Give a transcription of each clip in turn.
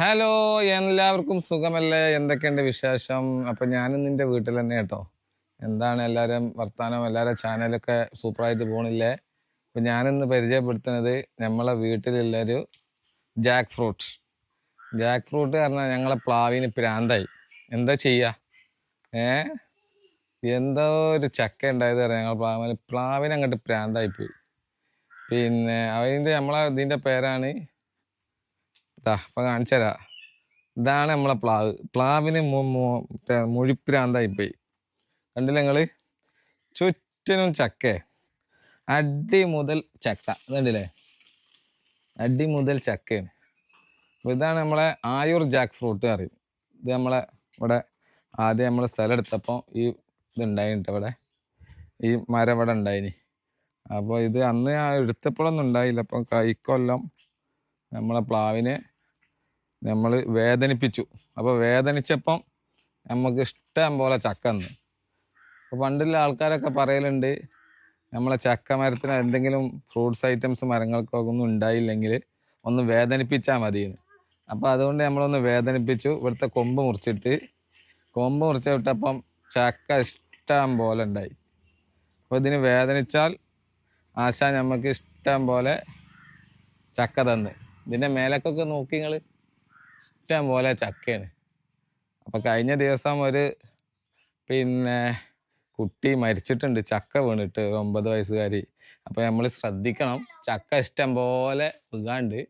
Hello എല്ലാവർക്കും സുഖമല്ലേ? എന്തൊക്കെയുണ്ട് വിശേഷം? അപ്പൊ ഞാനും നിന്റെ വീട്ടിൽ തന്നെ കേട്ടോ. എന്താണ് എല്ലാവരും വർത്താനം? എല്ലാവരും ചാനലൊക്കെ സൂപ്പറായിട്ട് പോണില്ലേ? അപ്പൊ ഞാനിന്ന് പരിചയപ്പെടുത്തുന്നത് നമ്മളെ വീട്ടിലുള്ളൊരു ജാക്ക് ഫ്രൂട്ട് ജാക്ക് ഫ്രൂട്ട് പറഞ്ഞാൽ ഞങ്ങളെ പ്ലാവിന് പ്രാന്തായി. എന്താ ചെയ്യാ? ഏ? എന്തോ ഒരു ചക്ക ഉണ്ടായത് പറയാം ഞങ്ങൾ പ്ലാവിന്. പ്ലാവിന് അങ്ങോട്ട് പ്രാന്തായി പോയി. പിന്നെ അതിന്റെ നമ്മളെ ഇതിന്റെ പേരാണ് ഇതാ കാണിച്ചു തരാം. ഇതാണ് നമ്മളെ പ്ലാവ്. പ്ലാവിന് മു- മു- മറ്റേ മുഴിപ്രാന്തായി പോയി കണ്ടില്ല നിങ്ങൾ ചുറ്റിനും ചക്കേ അടി മുതൽ ചക്ക. കണ്ടില്ലേ? അടി മുതൽ ചക്കയാണ്. അപ്പൊ ഇതാണ് നമ്മളെ ആയൂർ ജാക്ക് ഫ്രൂട്ട് കറി ഇത് നമ്മളെ ഇവിടെ ആദ്യം നമ്മൾ സ്ഥലം എടുത്തപ്പോൾ ഈ ഇത് ഉണ്ടായിട്ടോ ഇവിടെ. ഈ മരം ഇവിടെ ഉണ്ടായിനി. അപ്പോൾ ഇത് അന്ന് എടുത്തപ്പോഴൊന്നും ഉണ്ടായില്ല. അപ്പം കൈക്കൊല്ലം നമ്മളെ പ്ലാവിനെ നമ്മൾ വേദനിപ്പിച്ചു. അപ്പോൾ വേദനിച്ചപ്പം നമുക്ക് ഇഷ്ടം പോലെ ചക്ക എന്ന് അപ്പോൾ പണ്ടുള്ള ആൾക്കാരൊക്കെ പറയലുണ്ട് നമ്മളെ ചക്ക മരത്തിന് എന്തെങ്കിലും ഫ്രൂട്ട്സ് ഐറ്റംസ് മരങ്ങൾക്കൊക്കെ ഒന്നും ഉണ്ടായില്ലെങ്കിൽ ഒന്ന് വേദനിപ്പിച്ചാൽ മതിയെന്ന് അപ്പോൾ അതുകൊണ്ട് നമ്മളൊന്ന് വേദനിപ്പിച്ചു. ഇവിടുത്തെ കൊമ്പ് മുറിച്ചിട്ട് കൊമ്പ് മുറിച്ച് വിട്ടപ്പം ചക്ക ഇഷ്ടം പോലെ ഉണ്ടായി. അപ്പോൾ ഇതിന് വേദനിച്ചാൽ ആശ നമുക്ക് ഇഷ്ടം പോലെ ചക്ക തന്ന്. ഇതിന്റെ മേലക്കൊക്കെ നോക്കി നിങ്ങൾ ഇഷ്ടം പോലെ ചക്കയാണ്. അപ്പം കഴിഞ്ഞ ദിവസം ഒരു പിന്നെ കുട്ടി മരിച്ചിട്ടുണ്ട്. ചക്ക വീണിട്ട് ഒമ്പത് വയസ്സുകാരി. അപ്പോൾ നമ്മൾ ശ്രദ്ധിക്കണം. ചക്ക ഇഷ്ടം പോലെ വീകാണ്ട്.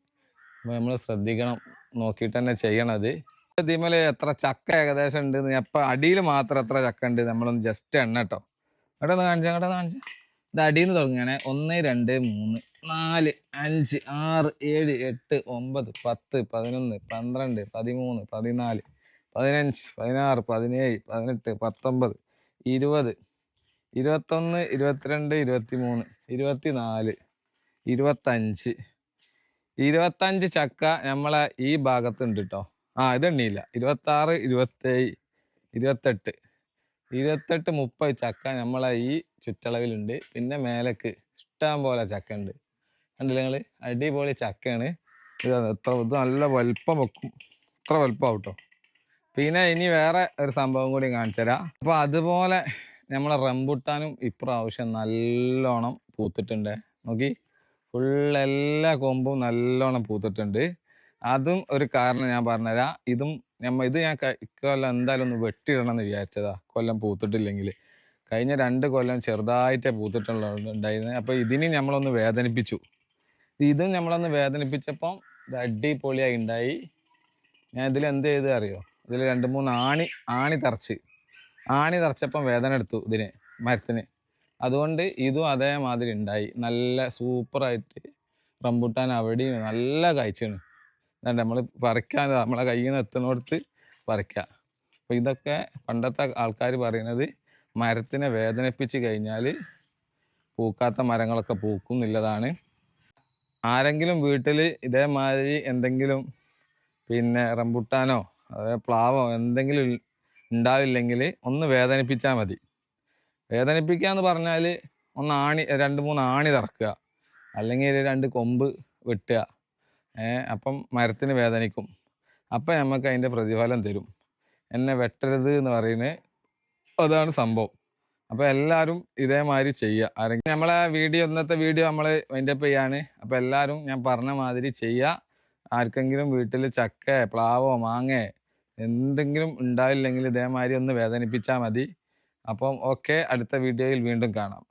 അപ്പോൾ നമ്മൾ ശ്രദ്ധിക്കണം. നോക്കിയിട്ട് തന്നെ ചെയ്യണത്. ഇതിമേൽ എത്ര ചക്ക ഏകദേശം ഉണ്ട് അപ്പം അടിയിൽ മാത്രം എത്ര ചക്ക ഉണ്ട് നമ്മളൊന്ന് ജസ്റ്റ് എണ്ണട്ടോ. ഇവിടെ ഒന്ന് കാണിച്ചാൽ ഇവിടെ കാണിച്ചാൽ ഇത് അടിയിൽ നിന്ന് തുടങ്ങുകയാണെ. ഒന്ന് രണ്ട് മൂന്ന്. നാല് അഞ്ച് ആറ് ഏഴ് എട്ട് ഒമ്പത് പത്ത് പതിനൊന്ന് പന്ത്രണ്ട് പതിമൂന്ന് പതിനാല് പതിനഞ്ച് പതിനാറ് പതിനേഴ് പതിനെട്ട് പത്തൊമ്പത് ഇരുപത് ഇരുപത്തൊന്ന് ഇരുപത്തിരണ്ട് ഇരുപത്തി മൂന്ന് ഇരുപത്തി നാല് ഇരുപത്തഞ്ച്. ഇരുപത്തഞ്ച് ചക്ക നമ്മളെ ഈ ഭാഗത്തുണ്ട് കേട്ടോ ആ ഇത് എണ്ണിയില്ല ഇരുപത്താറ് ഇരുപത്തേഴ് ഇരുപത്തെട്ട്. ഇരുപത്തെട്ട് മുപ്പത് ചക്ക നമ്മളെ ഈ ചുറ്റളവിലുണ്ട്. പിന്നെ മേലക്ക് ഇഷ്ടം പോലെ ചക്ക ഉണ്ട്. കണ്ടില്ല നിങ്ങൾ അടിപൊളി ചക്കയാണ്. ഇത് എത്ര ഇത് നല്ല വലുപ്പം വെക്കും. ഇത്ര വലുപ്പം കേട്ടോ പിന്നെ ഇനി വേറെ ഒരു സംഭവം കൂടി കാണിച്ചു തരാം. അപ്പൊ അതുപോലെ നമ്മളെ റംബുട്ടാനും ഇപ്രാവശ്യം നല്ലോണം പൂത്തിട്ടുണ്ട്. നോക്കി. ഫുൾ എല്ലാ കൊമ്പും നല്ലോണം പൂത്തിട്ടുണ്ട്. അതും ഒരു കാരണം ഞാൻ പറഞ്ഞുതരാം. ഇതും നമ്മ ഇത് ഞാൻ ഇക്കൊല്ലം എന്തായാലും ഒന്ന് വെട്ടിയിടണം എന്ന് വിചാരിച്ചതാ. കൊല്ലം പൂത്തിട്ടില്ലെങ്കിൽ കഴിഞ്ഞ രണ്ട് കൊല്ലം ചെറുതായിട്ടേ പൂത്തിട്ടുള്ള ഉണ്ടായിരുന്നത് അപ്പൊ ഇതിനെ നമ്മളൊന്ന് വേദനിപ്പിച്ചു. ഇതും നമ്മളൊന്ന് വേദനിപ്പിച്ചപ്പം അടിപൊളിയായി ഉണ്ടായി ഞാൻ ഇതിൽ എന്ത് ചെയ്ത് അറിയോ? ഇതിൽ രണ്ട് മൂന്ന് ആണി ആണി തറച്ച്. ആണി തറച്ചപ്പം വേദന എടുത്തു ഇതിന് മരത്തിന്. അതുകൊണ്ട് ഇതും അതേമാതിരി ഉണ്ടായി നല്ല സൂപ്പറായിട്ട് റംബുട്ടാൻ അവിടെയും നല്ല കാഴ്ചയാണ്. അതുകൊണ്ട് നമ്മൾ പറിക്കാൻ നമ്മളെ കയ്യിൽ നിന്ന് എത്തുന്നിടത്ത് പറിക്കുക അപ്പോൾ ഇതൊക്കെ പണ്ടത്തെ ആൾക്കാർ പറയുന്നത് മരത്തിനെ വേദനിപ്പിച്ച് കഴിഞ്ഞാൽ പൂക്കാത്ത മരങ്ങളൊക്കെ പൂക്കും എന്നുള്ളതാണ് ആരെങ്കിലും വീട്ടിൽ ഇതേമാതിരി എന്തെങ്കിലും പിന്നെ റംബുട്ടാനോ അതായത് പ്ലാവോ എന്തെങ്കിലും ഉണ്ടാവില്ലെങ്കിൽ ഒന്ന് വേദനിപ്പിച്ചാൽ മതി. വേദനിപ്പിക്കുക എന്ന് പറഞ്ഞാൽ ഒന്ന് ആണി രണ്ട് മൂന്ന് ആണി തറക്കുക. അല്ലെങ്കിൽ രണ്ട് കൊമ്പ് വെട്ടുക. അപ്പം മരത്തിന് വേദനിക്കും. അപ്പം നമുക്ക് അതിന്റെ പ്രതിഫലം തരും. എന്നെ വെട്ടരുത് എന്ന് പറയുന്നത് അതാണ് സംഭവം. അപ്പോൾ എല്ലാവരും ഇതേമാതിരി ചെയ്യുക ആരെങ്കിലും നമ്മളെ വീഡിയോ ഇന്നത്തെ വീഡിയോ നമ്മൾ വൈൻഡപ്പ് ചെയ്യാണ്. അപ്പോൾ എല്ലാവരും ഞാൻ പറഞ്ഞ മാതിരി ചെയ്യുക ആർക്കെങ്കിലും വീട്ടിൽ ചക്ക പ്ലാവോ മാങ്ങ എന്തെങ്കിലും ഉണ്ടാവില്ലെങ്കിൽ ഇതേമാതിരി ഒന്ന് വേദനിപ്പിച്ചാൽ മതി. അപ്പം ഓക്കെ അടുത്ത വീഡിയോയിൽ വീണ്ടും കാണാം.